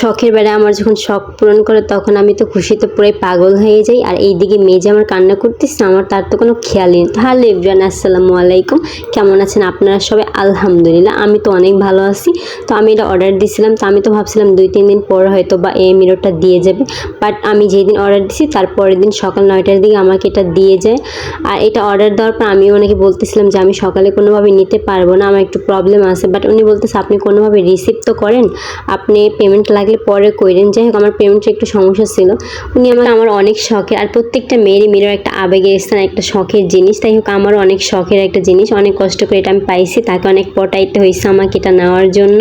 শখের বেড়ে আমার যখন শখ পূরণ করে, তখন আমি তো খুশিতে পুরাই পাগল হয়ে যাই। আর এইদিকে মেয়ে যে আমার কান্না করতেছে, আমার তার তো কোনো খেয়ালই নেই। তাহলে ইব্রান আসসালামু আলাইকুম। কেমন আছেন আপনারা সবাই? আলহামদুলিল্লাহ, আমি তো অনেক ভালো আছি। তো আমি এটা অর্ডার দিয়েছিলাম তো আমি তো ভাবছিলাম দুই, তিন দিন পর হয়তো বা এই মিররটা দিয়ে যাবে। বাট আমি যেই দিন অর্ডার দিছি, তার পরের দিন সকাল নয়টার দিকে আমাকে এটা দিয়ে যায়। আর এটা অর্ডার দেওয়ার পর আমিও ওনাকে বলতেছিলাম যে, আমি সকালে কোনোভাবে নিতে পারব না, আমার একটু প্রবলেম আছে। বাট উনি বলতেছে, আপনি কোনোভাবে রিসিভ তো করেন, আপনি পেমেন্ট লাগলে পরে কইরেন। যাই হোক, আমার পেমেন্টের একটু সমস্যা ছিল। উনি আমার আমার অনেক শখের আর প্রত্যেকটা মেয়েরই মেয়ের একটা আবেগের স্থান, একটা শখের জিনিস। তাই হোক, আমারও অনেক শখের একটা জিনিস। অনেক কষ্ট করে এটা আমি পাইছি। তাকে অনেক পটাইতে হয়েছে আমাকে এটা নেওয়ার জন্য।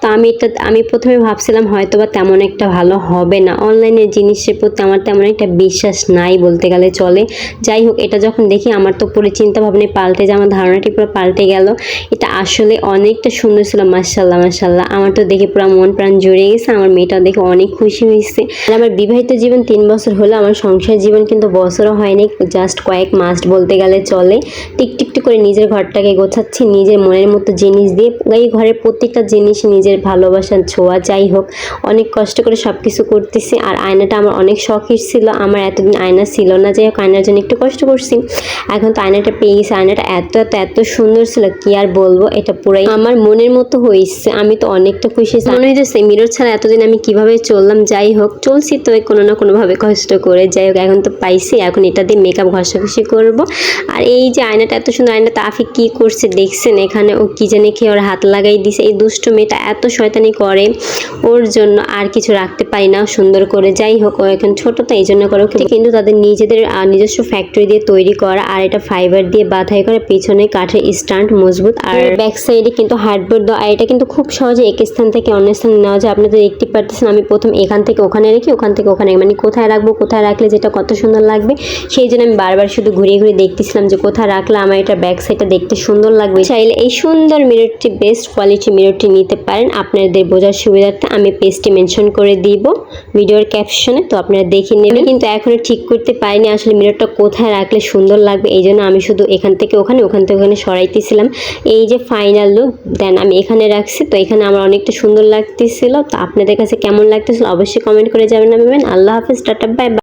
তো আমি এটা আমি প্রথমে ভাবছিলাম হয়তো বা তেমন একটা ভালো হবে না। অনলাইনের জিনিসের প্রতি আমার তেমন একটা বিশ্বাস নাই বলতে গেলে চলে। যাই হোক, এটা যখন দেখি আমার তো পুরো চিন্তা ভাবনায় পাল্টে যায়, আমার ধারণাটি পুরো পাল্টে গেল। এটা আসলে অনেকটা সুন্দর ছিল মার্শাল্লাহ মার্শাল্লাহ আমার তো দেখে পুরো মন প্রাণ জুড়ে গেছে। আমার মেয়েটা দেখে অনেক খুশি হয়েছে। আর আমার বিবাহিত জীবন তিন বছর হলো, আমার সংসার জীবন কিন্তু বছরও হয়নি জাস্ট কয়েক মাস বলতে গেলে চলে। টিকটিকটি করে নিজের ঘরটাকে গোছাচ্ছি, নিজের মনের মতো জিনিস দিয়ে। এই ঘরের প্রত্যেকটা জিনিস নিজের ভালোবাসার ছোঁয়া, যাই হোক, অনেক কষ্ট করে সব কিছু করতেছি। আর আয়নাটা আমার অনেক শখের ছিল, আমার এতদিন আয়না ছিল না, যাই হোক, আয়নার জন্য একটু কষ্ট করছি। এখন তো আয়নাটা পেয়ে গেছি, আয়নাটা এত এত এত সুন্দর ছিল, কি আর বলব, এটা পুরাই আমার মনের মতো হয়েছে, আমি তো অনেকটা খুশি মনে হয়েছে মিরর ছাড়া এতদিন আমি কীভাবে চললাম যাই হোক চলছি তো কোনো না কোনোভাবে কষ্ট করে। যাই হোক এখন তো পাইছি এখন এটা দিয়ে মেকআপ ঘষাঘষি করব। আর এই যে আয়নাটা এত সুন্দর আয়না তাফি কি করছে দেখছেন? এখানে ও কি জানে খেয়ে ওর হাত লাগাই দিছে। এই দুষ্ট মেয়েটা এত শয়তানি করে ওর জন্য আর কিছু রাখতে পারি না সুন্দর করে। যাই হোক ও এখন ছোট তো এই জন্য করে কিন্তু তাদের নিজেদের নিজস্ব ফ্যাক্টরি দিয়ে তৈরি করা আর এটা ফাইবার দিয়ে বাধাই করা পিছনে কাঠের স্ট্যান্ড মজবুত। আর ব্যাক সাইডে কিন্তু হার্ডবোর্ড দেওয়া আর এটা কিন্তু খুব সহজে এক স্থান থেকে অন্য স্থানে নেওয়া যায়। আপনাদের দেখতে পারতেছেন, আমি প্রথম এখান থেকে ওখানে রেখে, ওখান থেকে ওখানে মানে কোথায় রাখব, কোথায় রাখলে যেটা কত সুন্দর লাগবে, সেই জন্য আমি বারবার শুধু ঘুরিয়ে ঘুরিয়ে দেখতেছিলাম যে কোথায় রাখলে আমার এটা ব্যাক সাইডটা দেখতে সুন্দর লাগবে। চাইলে এই সুন্দর মিররটি বেস্ট কোয়ালিটি মিররটি নিতে পারেন। আপনাদের বোঝার সুবিধার্থে আমি পেজটি মেনশন করে দিব ভিডিওর ক্যাপশনে তো আপনারা দেখে নেবেন। কিন্তু এখনও ঠিক করতে পারিনি আসলে মিররটা কোথায় রাখলে সুন্দর লাগবে, এই জন্য আমি শুধু এখান থেকে ওখানে, ওখান থেকে ওখানে সরাইতেছিলাম। এই যে ফাইনাল লুক দেন আমি এখানে রাখছি, তো এখানে আমার অনেকটা সুন্দর লাগতেছিল, তো আপনাদের কাছে কেমন লাগতেছিল অবশ্যই কমেন্ট করে যাবেন না আল্লাহ হাফিজ টাটা বাই